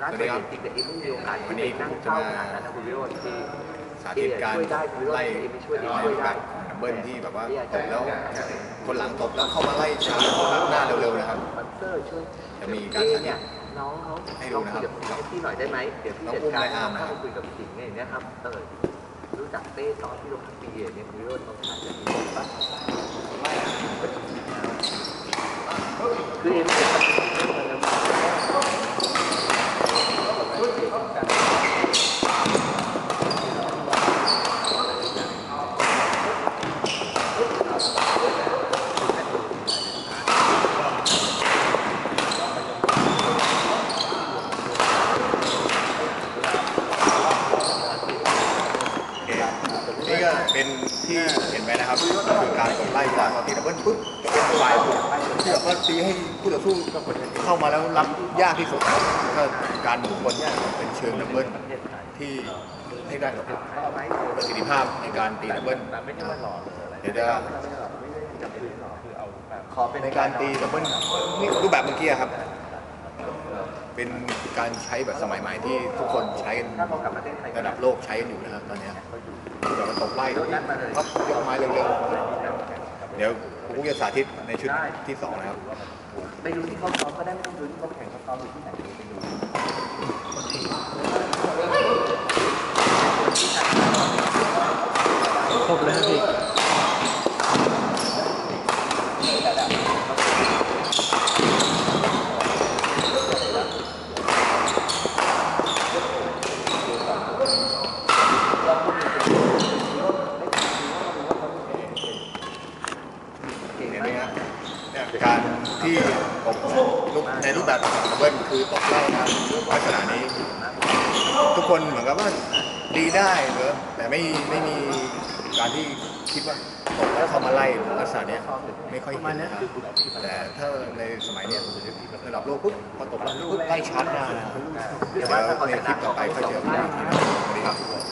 ร้านสวัสเปิดีดครับจริงๆแต่เอ็มไม่มีโอกาสที่ไปนั่งเฝ้ามางานนั้นนะคุณวิโรจน์ที่สาธิตการช่วยได้คุณวิโรจไล่น์ช่วยช่วยได้เบิ้ลที่แบบว่าตบแล้วคนหลังตบแล้วเข้ามาไล่ช้าหน้าเร็วๆนะครับสปอนเซอร์ช่วยจะมีการเอสาธิตนี่ยน้องเขาให้ดูนะครับลองคุยกับพี่หน่อยได้ไหมเดี๋ยวพี่จัดการไล่อาร์มนะครัเข้าบคุยกับสิงห์เนี่ยอย่างเนี้ยครับเออรู้จักเต้ตอนที่ลงทุกปีเนี่ยคุณวิโรจน์เขาถ่ายแบบนี้ปะคือเอ็มเนี่ยมันเป็นเรื่องอะไรนะ นี่ก็เป็น ที่เห็นไหมนะครับคือการกดไล่จากตีดับเบิลปุ๊บเป็นฝ่ายที่แบบว่าตีให้ผู้ต่อสู้เข้ามาแล้วรับยากที่สุดก็การหมุนบอลเนี่ยเป็นเชิงดับเบิลที่ให้ได้ประสิทธิภาพในการตีดับเบิลไม่ใช่ว่าหล่อเลยอะไรเดี๋ยวจะในการตีดับเบิลนี่รูปแบบเมื่อกี้ครับ เป็นการใช้แบบสมัยใหม่ที่ทุกคนใช้ระดับโลกใช้กันอยู่นะครับตอนนี้ เดี๋ยวมันตบไล่พับยกไม้เร็วๆเดี๋ยวผมจะสาธิตในชุดที่สองนะครับไปดูที่เขาซ้อมก็ได้ไม่ต้องดูที่เขาแข่งเขาซ้อมอยู่ที่ไหนไปดูครบเลยพี่ เห็นไหมครับเนี่ยการที่ตบลูกในรูปแบบดับเบิลคือตบไล่านะรับลักษณะนี้ ทุกคนเหมือนกับว่าดีได้เหรอแต่ไม่ไม่มีการที่คิดว่าตบแล้วเขามาไล่ลักษณะเนี้ยไม่ค่อยเห็นนะครับแต่ถ้าในสมัยเนี้ยระดับโลกปุ๊บพอตบแล้วปุ๊บไล่ชาร์จได้นะครับเดี๋ยวในคลิปต่อไปค่อยเจอกันอีกทีนะ